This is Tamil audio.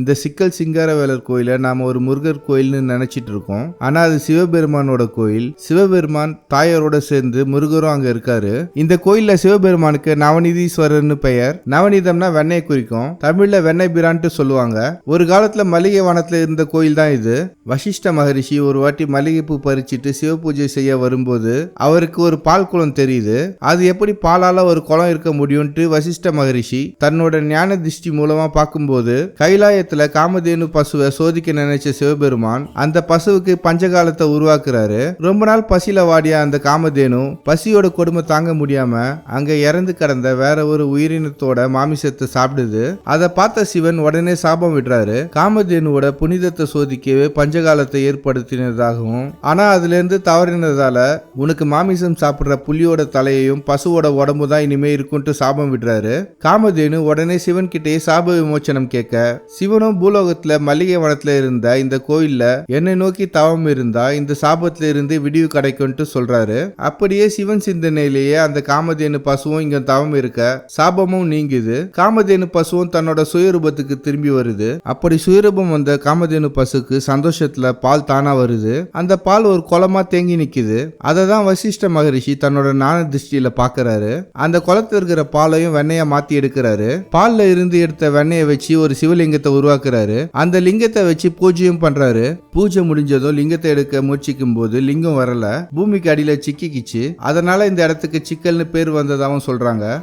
இந்த சிக்கல் சிங்காரவேலர் கோயிலை நாம் ஒரு முருகர் கோயில்னு நினச்சிட்டு இருக்கோம் ஆனால் அது சிவபெருமானோட கோயில். சிவபெருமான் தாயாரோட சேர்ந்து முருகரும் அங்கே இருக்காரு. இந்த கோயிலில் சிவபெருமானுக்கு நவநீதீஸ்வரர்னு பெயர். நவநீதம்னா வெண்ணை குறிக்கும். தமிழில் வெண்ணெய் பிரான்ட்டு சொல்லுவாங்க. ஒரு காலத்தில் மல்லிகை வனத்தில் இருந்த கோயில் தான் இது. வசிஷ்ட மகரிஷி ஒரு வாட்டி மல்லிகைப்பூ பறிச்சிட்டு சிவ பூஜை செய்ய வரும்போது அவருக்கு ஒரு பால் குளம் தெரியுது. அது எப்படி பாலால் ஒரு குளம் இருக்க முடியும்ட்டு வசிஷ்ட மகரிஷி தன்னோட ஞான திருஷ்டி மூலமாக பார்க்கும்போது கைலாய கைலாயத்துல காமதேனு பசுவை சோதிக்க நினைச்ச சிவபெருமான் அந்த பசுவுக்கு பஞ்சகாலத்தை உருவாக்குறாரு. ரொம்ப நாள் பசியில வாடிய அந்த காமதேனு பசியோட கொடுமை தாங்க முடியாம அங்க இறந்து கிடந்த வேற ஒரு உயிரினத்தோட மாமிசத்தை சாப்பிடுது. அதை பார்த்த சிவன் உடனே சாபம் விடுறாரு. காமதேனுவோட புனிதத்தை சோதிக்கவே பஞ்சகாலத்தை ஏற்படுத்தினதாகவும் ஆனா அதுல இருந்து தவறினதால உனக்கு மாமிசம் சாப்பிடுற புலியோட தலையையும் பசுவோட உடம்பு தான் இனிமே இருக்கும்ட்டு சாபம் விடுறாரு. காமதேனு உடனே சிவன் கிட்டே சாப விமோச்சனம் கேட்க இவனும் பூலோகத்துல மல்லிகை வனத்துல இருந்த இந்த கோயில்ல என்னை நோக்கி தவம் இருந்தா இந்த சாபத்துல இருந்து விடிவு கிடைக்கும்ட்டு சொல்றாரு. அப்படியே சிவன் சிந்தனையிலேயே அந்த காமதேனு பசுவும் இங்க தவம் இருக்க சாபமும் நீங்குது. காமதேனு பசுவும் தன்னோட சுயரூபத்துக்கு திரும்பி வருது. அப்படி சுயரூபம் வந்த காமதேனு பசுக்கு சந்தோஷத்துல பால் தானா வருது. அந்த பால் ஒரு குளமா தேங்கி நிக்குது. அதை தான் வசிஷ்ட மகரிஷி தன்னோட ஞான திருஷ்டியில பாக்குறாரு. அந்த குளத்துல இருக்கிற பாலையும் வெண்ணையா மாத்தி எடுக்கிறாரு. பால்ல இருந்து எடுத்த வெண்ணையை வச்சு ஒரு சிவலிங்கத்தை உருவாக்குறாரு. அந்த லிங்கத்தை வச்சு பூஜையும் பண்றாரு. பூஜை முடிஞ்சதும் லிங்கத்தை எடுக்க முயற்சிக்கும் போது லிங்கம் வரல. பூமிக்கு அடியில சிக்கிக்கிச்சு. அதனால இந்த இடத்துக்கு சிக்கல்னு பேர் வந்ததாகவும் சொல்றாங்க.